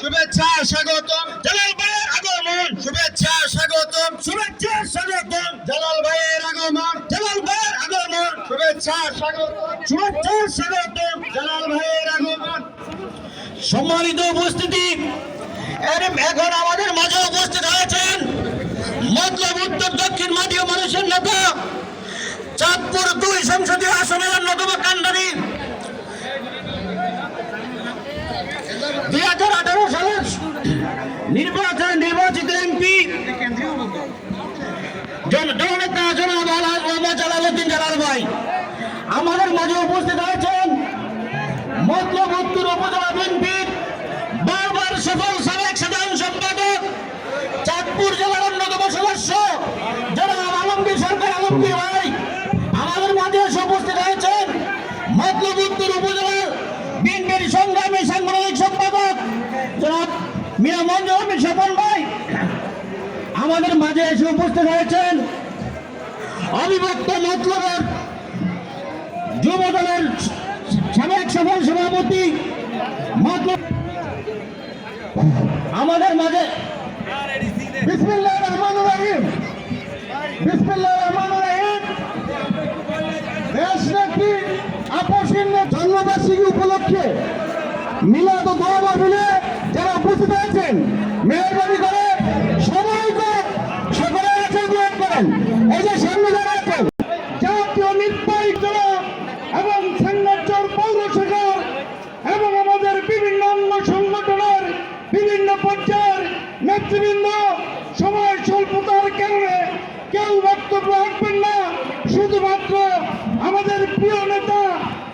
শুভেচ্ছা স্বাগতম। জালাল ভাইয়ের আগমন। শুভেচ্ছা স্বাগতম। শুভেচ্ছা স্বাগতম। জালাল ভাইয়ের আগমন। জালাল ভাইয়ের আগমন। শুভেচ্ছা স্বাগতম। শুভেচ্ছা স্বাগতম। জালাল ভাইয়ের আগমন। সম্মানিত উপস্থিতি এখন আমাদের মাঝে উপস্থিত হয়েছেন মতলব উত্তর দক্ষিণ মাটিও মানুষের নেতা চাঁদপুর দুই সংসদীয় আসনের অন্যতম মোহাম্মদ জালালউদ্দিন জালাল ভাই। আমাদের মাঝে উপস্থিত হয়েছেন মতলব উত্তর উপজেলা বিএনপির বারবার সফল সাবেক সাধারণ সম্পাদক, চাঁদপুর জেলার অন্যতম সদস্য জনাব আলমগীর সরকার আলমগীর ভাই। আমাদের মাঝে এসে উপস্থিত হয়েছেন মতলব উত্তর উপজেলার বিএনপির সংগ্রামী সাংগঠনিক সম্পাদক, জনাব মিয়া মঞ্জুর স্বপন ভাই। আমাদের মাঝে এসে উপস্থিত হয়েছেন অবিভক্ত মতলবের যুব দলের সাবেক সফল সভাপতি আমাদের মাঝে রহমান উপলক্ষে মিলাদ যারা উপস্থিত আছেন মেহরবানি করে সবাইকে সকলে আছে গ্রহণ করেন এই যে সামনে যারা আছেন জাতীয় নির্বাহী দল এবং সাংগঠন পৌর শাখার এবং আমাদের বিভিন্ন অঙ্গ সংগঠনের বিভিন্ন পর্যায়ের নেতৃবৃন্দ সময় স্বল্পতার কারণে কেউ বক্তব্য রাখবেন না শুধুমাত্র আমাদের প্রিয় নেতা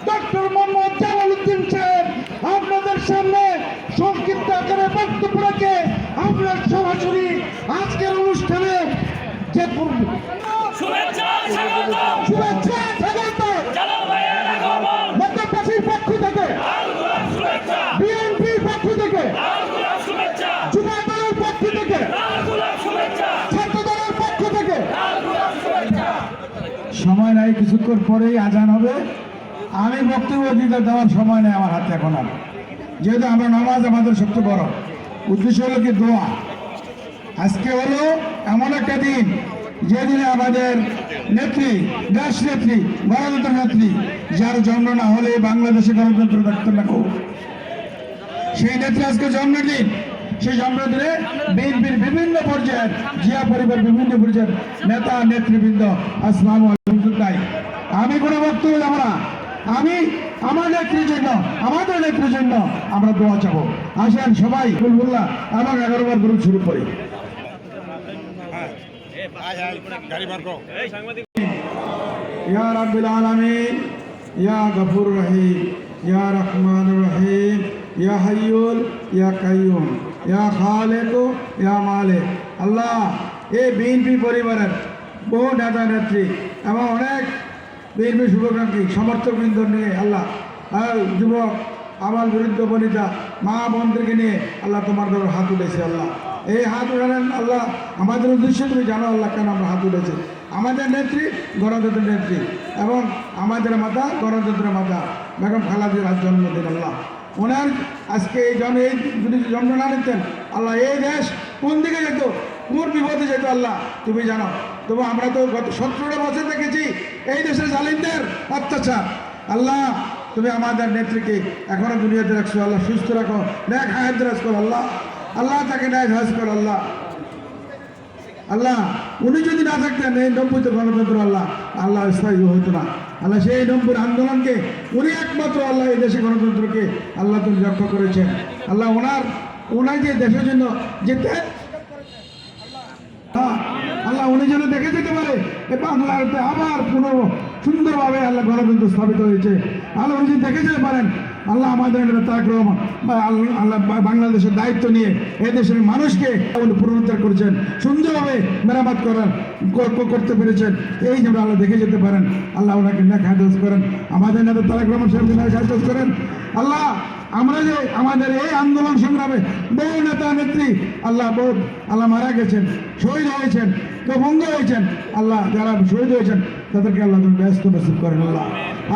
ডক্টর মোহাম্মদ জালাল উদ্দিন সাহেব আপনাদের সামনে সংক্ষিপ্ত আকারে বক্তব্য রাখে আমরা সরাসরি আজকের অনুষ্ঠানে যে শুভেচ্ছা স্বাগতম পক্ষ থেকে পক্ষ পক্ষ পক্ষ সময় নাই, কিছুক্ষণ পরেই আজান হবে। আমি বক্তব্য দিতে দেওয়ার সময় নেই আমার হাতে এখন আর। যেহেতু আমরা নামাজ আমাদের সবচেয়ে বড়। উদ্দেশ্য হলো কি, দোয়া। আজকে হলো এমন একটা দিন যেদিনে আমাদের নেত্রী, দেশ নেত্রী, গণতন্ত্র নেত্রী, যার জন্ম না হলে বাংলাদেশে গণতন্ত্র থাকতে না সেই নেত্রী আজকে জন্মদিন সেই জন্মদিনে বিএনপির বিভিন্ন পর্যায়ের, জিয়া পরিবার বিভিন্ন পর্যায়ের নেতা, নেতৃবৃন্দ আলাইকুম তাই আমি কোনো বক্তব্য যাব না। আমি আমার নেত্রীর জন্য, আমাদের নেত্রীর জন্য আমরা দোয়া চাবো। আসেন সবাই বুলবুল্লাহ এবং এগারো বার গ্রুপ শুরু করি ইয়া রাব্বিল আলামিন ইয়া গফুর রহিম ইয়া রহমান রহিম ইয়া হাইয়ুল ইয়া কাইয়ুম ইয়া খালেক ইয়া মালিক। আল্লাহ এই বিএনপি পরিবারের বহু নেতা নেত্রী এবং অনেক বিএনপি শুভকাঙ্ক্ষী সমর্থকবৃন্দ নিয়ে আল্লাহ আর যুবক আমার বিরুদ্ধে বনিতা মা বোনদেরকে নিয়ে আল্লাহ তোমার ধরো হাত উঠেছে আল্লাহ। এই হাত উঠালেন আল্লাহ, আমাদের উদ্দেশ্য তুমি জানো আল্লাহ কেন আমরা হাত উঠেছি। আমাদের নেত্রী গণতন্ত্রের নেত্রী এবং আমাদের মাতা গণতন্ত্রের মাতা বেগম খালাদির আজ জন্মদিন আল্লাহ। ওনার আজকে এই জন্ম এই যদি জন্ম না নিতেন, আল্লাহ এই দেশ কোন দিকে যেত? কোন বিপদে যেত আল্লাহ? তুমি জানো। তবু আমরা তো গত সতেরোটা বছর দেখেছি এই দেশের জালিমদের অত্যাচার। আল্লাহ তুমি আমাদের নেত্রীকে এখনও দুনিয়াতে রাখছো, আল্লাহ সুস্থ রাখো। ন্যাক হায়াত করো, আল্লাহ। আল্লাহ তাকে ন্যায় হাজ করো, আল্লাহ। আল্লাহ, উনি যদি না থাকতেন, এই নব্বইতে গণতন্ত্র, আল্লাহ আল্লাহ স্থায়ী হতো না। আল্লাহ, সেই নব্বই আন্দোলনকে উনি একমাত্র আল্লাহ এই দেশে গণতন্ত্রকে আল্লাহ তুমি রক্ষা করেছেন। আল্লাহ, ওনার ওনার যে দেশের জন্য যেতে আল্লাহ উনি যেন দেখে যেতে পারে, এ বাংলাতে আবার পুনঃ সুন্দরভাবে আল্লাহ গণতন্ত্র স্থাপিত হয়েছে। আল্লাহ যদি দেখে যেতে পারেন। আল্লাহ আমাদের তাক রহমান আল্লাহ বাংলাদেশের দায়িত্ব নিয়ে এ দেশের মানুষকে উনি পুনরুদ্ধার করেছেন। সুন্দরভাবে মেরামত করার করতে পেরেছেন। এই জন্য আল্লাহ দেখে যেতে পারেন, আল্লাহ ওনাকে নেক করেন। আমাদের নেতা তারাক রহমান সাহেবকে করেন। আল্লাহ আমরা যে আমাদের এই আন্দোলন সংগ্রামে বহু নেতা, নেত্রী, আল্লাহ বহু আল্লাহ মারা গেছেন, শহীদ হয়েছেন, কেউ ভঙ্গ হয়েছেন, আল্লাহ যারা শহীদ হয়েছেন, তাদেরকে আল্লাহ ব্যস্ত নসিব করেন, আল্লাহ।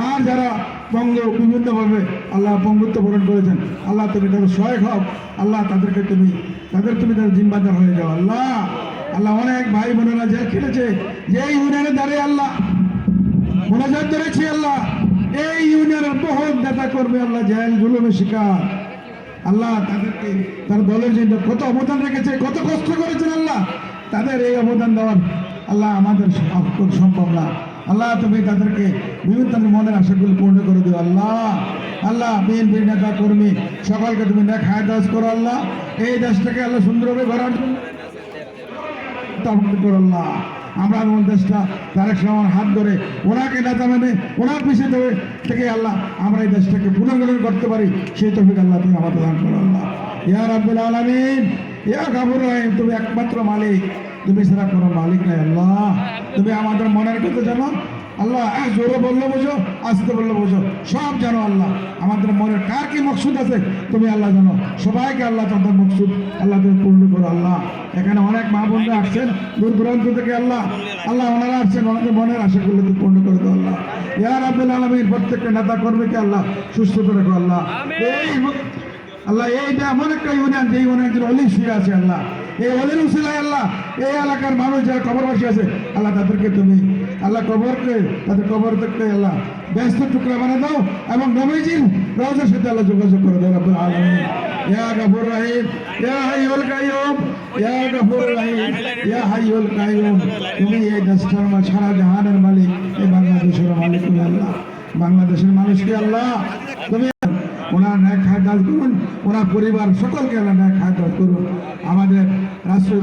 আর যারা পঙ্গ বিভিন্নভাবে আল্লাহ পঙ্গুত্ব বরণ করেছেন, আল্লাহ তুমি তাদের সহায়ক হও, আল্লাহ তাদেরকে তুমি, তাদের তুমি তাদের জিম্মাদার হয়ে যাও, আল্লাহ। আল্লাহ অনেক ভাই বোনেরা জেল খেটেছে যে ইউনিয়নে দাঁড়িয়ে আল্লাহ, মোনাজাত ধরেছি আল্লাহ। এই ইউনিয়নের বহুত নেতা করবে আল্লাহ জেল জুলুমের শিকার। আল্লাহ তাদেরকে, তার দলের জন্য কত অবদান রেখেছে, কত কষ্ট করেছেন আল্লাহ। তাদের এই অবদান দেওয়ার আল্লাহ আমাদের সম- সম্ভব না। আল্লাহ তুমি তাদেরকে বিভিন্ন তাদের মনের আশাগুলো পূর্ণ করে দিও আল্লাহ। আল্লাহ বিএনপির নেতা কর্মী, সকলকে তুমি দেখা দাস করো আল্লাহ। এই দেশটাকে আল্লাহ সুন্দরভাবে তখন করো আল্লাহ। আমরা আমার দেশটা, তারেক রহমান হাত ধরে ওনাকে নেতা মেনে, ওনার পিছিয়ে ধরে থেকে আল্লাহ, আমরা এই দেশটাকে পুনর্গঠন করতে পারি। সেই তফিক আল্লাহ তুমি আমাদের দান করো আল্লাহ। ইয়া আব্দুল আলমিন, ইয়া কাবুর রহিম, তুমি একমাত্র মালিক। তুমি সেটা কোনো মালিক নাই আল্লাহ। তুমি আমাদের মনের কথা জানো আল্লাহ জোরে বলল বোঝো আসতে বলল বোঝো। সব জানো আল্লাহ। আমাদের মনের কার কি মকসুদ আছে? তুমি আল্লাহ জানো। সবাইকে আল্লাহ তাদের মকসুদ। আল্লাহ তুমি পূর্ণ করো আল্লাহ। এখানে অনেক মা বোনরা আসছেন। দূর দূরান্ত থেকে আল্লাহ আল্লাহ ওনারা আসছেন। ওনাদের মনের আশাগুলো তুমি পূর্ণ করে দাও আল্লাহ। ইয়ার আব্দুল আলমীর প্রত্যেকটা নেতা কর্মীকে আল্লাহ সুস্থ করে রাখো আল্লাহ। এই আল্লাহ এইটা এমন একটা ইউনিয়ন যে ইউনিয়ন অলি শুয়ে আছে আল্লাহ। এই অলির উসিলায় আল্লাহ, এই এলাকার মানুষ যারা কবরবাসী আছে, আল্লাহ তাদেরকে তুমি, আল্লাহ কবরকে, তাদের কবর থেকে আল্লাহ, ব্যস্ত টুকরা বানিয়ে দাও এবং নবীজির রওজার সাথে আল্লাহ যোগাযোগ করে দাও রব্বুল আলামিন। গফুর রহিম হাইয়ুল কাইয়ুম গফুর রহিম হাইয়ুল কাইয়ুম। তুমি এই দেশটার মা- সারা জাহানের মালিক, এই বাংলাদেশের মালিক তুমি আল্লাহ। বাংলাদেশের মানুষকে আল্লাহ? তুমি ন্যায় খায় দাস করুন। ওনার পরিবার সকলকে আল্লাহ খায় দাস করুন। আমাদের রাষ্ট্র